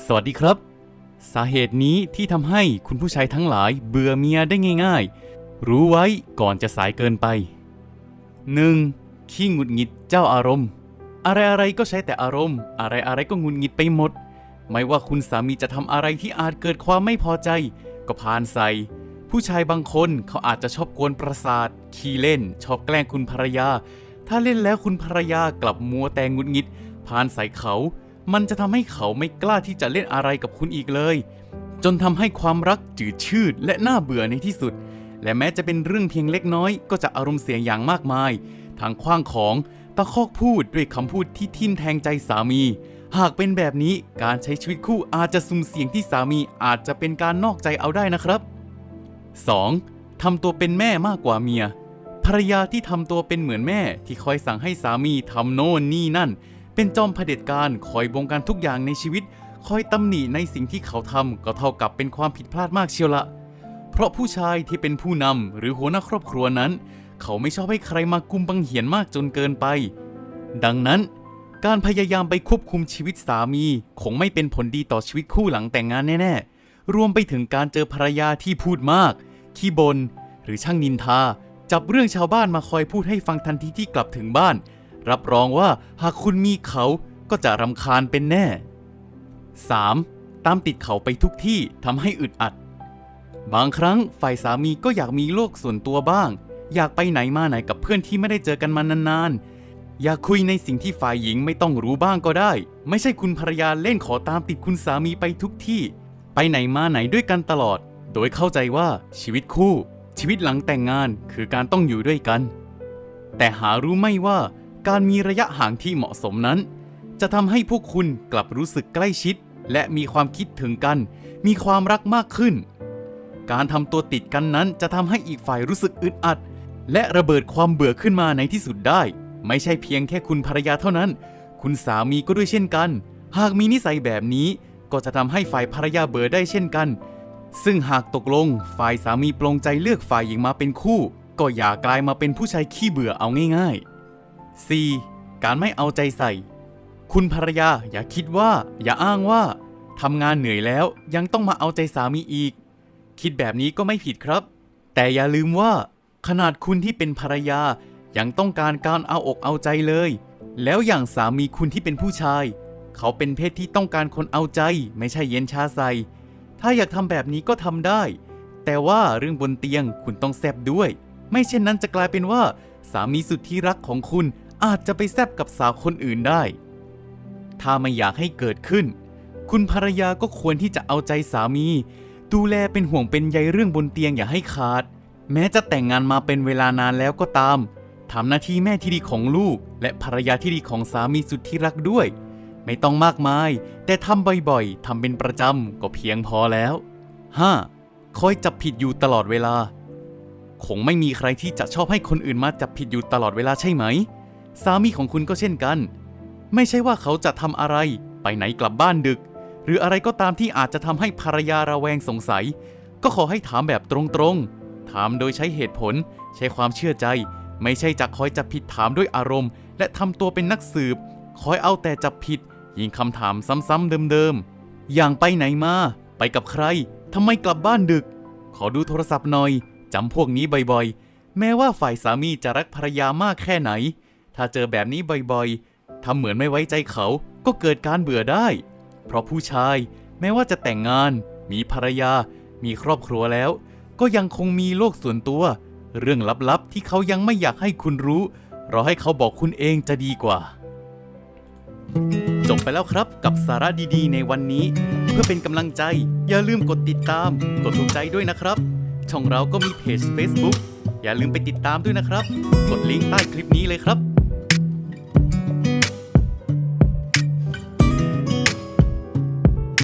สวัสดีครับ สาเหตุนี้ที่ทำให้คุณผู้ชายทั้งหลายเบื่อเมียได้ง่ายๆ รู้ไว้ก่อนจะสายเกินไป 1. ขี้หงุดหงิดเจ้าอารมณ์ อะไรๆก็ใช้แต่อารมณ์ อะไรๆก็หงุดหงิดไปหมด ไม่ว่าคุณสามีจะทำอะไรที่อาจเกิดความไม่พอใจ ก็พานใส่ ผู้ชายบางคนเขาอาจจะชอบกวนประสาท ขี้เล่น ชอบแกล้งคุณภรรยา ถ้าเล่นแล้วคุณภรรยากลับมัวแต่งุดหงิดพานใส่เขา มันจะทำให้เขาไม่กล้าที่จะเล่นอะไรกับคุณอีกเลย จนทำให้ความรักจืดชืดและน่าเบื่อในที่สุด และแม้จะเป็นเรื่องเพียงเล็กน้อย ก็จะอารมณ์เสียอย่างมากมาย ทางขว้างของตะคอกพูดด้วยคำพูดที่ทิ่มแทงใจสามี หากเป็นแบบนี้การใช้ชีวิตคู่อาจจะสุ่มเสี่ยงที่สามีอาจจะเป็นการนอกใจเอาได้นะครับ 2. ทำตัวเป็นแม่มากกว่าเมีย ภรรยาที่ทำตัวเป็นเหมือนแม่ที่คอยสั่งให้สามีทำโน่นนี่นั่น เป็นจอมเผด็จการคอยบงการทุกอย่างในชีวิต คอยตำหนิในสิ่งที่เขาทำก็เท่ากับเป็นความผิดพลาดมากเชียวละ เพราะผู้ชายที่เป็นผู้นำหรือหัวหน้าครอบครัวนั้น เขาไม่ชอบให้ใครมากุมบังเหียนมากจนเกินไป ดังนั้น การพยายามไปควบคุมชีวิตสามีคงไม่เป็นผลดีต่อชีวิตคู่หลังแต่งงานแน่ๆ รวมไปถึงการเจอภรรยาที่พูดมาก ขี้บนหรือช่างนินทา จับเรื่องชาวบ้านมาคอยพูดให้ฟังทันทีที่กลับถึงบ้าน รับรองว่าหากคุณมีเขาก็จะรำคาญเป็นแน่ 3. ตามติดเขาไปทุกที่ทำให้อึดอัด บางครั้งฝ่ายสามีก็อยากมีโลกส่วนตัวบ้าง อยากไปไหนมาไหนกับเพื่อนที่ไม่ได้เจอกันมานานๆ อยากคุยในสิ่งที่ฝ่ายหญิงไม่ต้องรู้บ้างก็ได้ ไม่ใช่คุณภรรยาเล่นขอตามติดคุณสามีไปทุกที่ ไปไหนมาไหนด้วยกันตลอด โดยเข้าใจว่าชีวิตคู่ ชีวิตหลังแต่งงานคือการต้องอยู่ด้วยกัน แต่หารู้ไหม่ว่า การมีระยะห่างที่เหมาะสมนั้น จะทำให้พวกคุณกลับรู้สึกใกล้ชิด และมีความคิดถึงกัน มีความรักมากขึ้น การทำตัวติดกันนั้นจะทำให้อีกฝ่ายรู้สึกอึดอัด และระเบิดความเบื่อขึ้นมาในที่สุดได้ ไม่ใช่เพียงแค่คุณภรรยาเท่านั้น คุณสามีก็ด้วยเช่นกัน หากมีนิสัยแบบนี้ก็จะทำให้ฝ่ายภรรยาเบื่อได้เช่นกัน ซึ่งหากตกลงฝ่ายสามีปลงใจเลือกฝ่ายหญิงมาเป็นคู่ ก็อย่ากลายมาเป็นผู้ชายขี้เบื่อเอาง่าย ๆ 4. การไม่เอาใจใส่ คุณภรรยาอย่าคิดว่า อย่าอ้างว่าทำงานเหนื่อยแล้วยังต้องมาเอาใจสามีอีก คิดแบบนี้ก็ไม่ผิดครับ แต่อย่าลืมว่า ขนาดคุณที่เป็นภรรยายังต้องการการเอาอกเอาใจเลย แล้วอย่างสามีคุณที่เป็นผู้ชาย เขาเป็นเพศที่ต้องการคนเอาใจ ไม่ใช่เย็นชาใส่ ถ้าอยากทำแบบนี้ก็ทำได้ แต่ว่าเรื่องบนเตียงคุณต้องแซบด้วย ไม่เช่นนั้นจะกลายเป็นว่า สามีสุดที่รักของคุณอาจจะไปแซบกับสาวคนอื่นได้ ถ้าไม่อยากให้เกิดขึ้น คุณภรรยาก็ควรที่จะเอาใจสามี ดูแลเป็นห่วงเป็นใยเรื่องบนเตียงอย่าให้ขาด แม้จะแต่งงานมาเป็นเวลานานแล้วก็ตามทำหน้าที่แม่ที่ดีของลูก และภรรยาที่ดีของสามีสุดที่รักด้วย ไม่ต้องมากมาย แต่ทำบ่อยๆทำเป็นประจำก็เพียงพอแล้ว 5. คอยจับผิดอยู่ตลอดเวลา คงไม่มีใครที่จะชอบให้คนอื่นมาจับผิดอยู่ตลอดเวลาใช่ไหม สามีของคุณก็เช่นกัน ไม่ใช่ว่าเขาจะทำอะไร ไปไหนกลับบ้านดึก หรืออะไรก็ตามที่อาจจะทำให้ภรรยาระแวงสงสัย ก็ขอให้ถามแบบตรงๆ ถามโดยใช้เหตุผล ใช้ความเชื่อใจ ไม่ใช่จะคอยจับผิดถามด้วยอารมณ์ และทำตัวเป็นนักสืบ คอยเอาแต่จับผิด ยิงคำถามซ้ำๆเดิมๆ อย่างไปไหนมา ไปกับใครทำไมกลับบ้านดึก ขอดูโทรศัพท์หน่อย จำพวกนี้บ่อยๆ แม้ว่าฝ่ายสามีจะรักภรรยามากแค่ไหน ถ้าเจอแบบนี้บ่อยๆทำเหมือนไม่ไว้ใจเขาก็เกิดการเบื่อได้ เพราะผู้ชายแม้ว่าจะแต่งงาน มีภรรยา มีครอบครัวแล้ว ก็ยังคงมีโลกส่วนตัว เรื่องลับๆ ที่เขายังไม่อยากให้คุณรู้รอให้เขาบอกคุณเองจะดีกว่า จบไปแล้วครับกับสาระดีๆ ในวันนี้ เพื่อเป็นกำลังใจ อย่าลืมกดติดตาม กดถูกใจด้วยนะครับ ช่องเราก็มีเพจ Facebook อย่าลืมไปติดตามด้วยนะครับ กดลิงก์ใต้คลิปนี้เลยครับ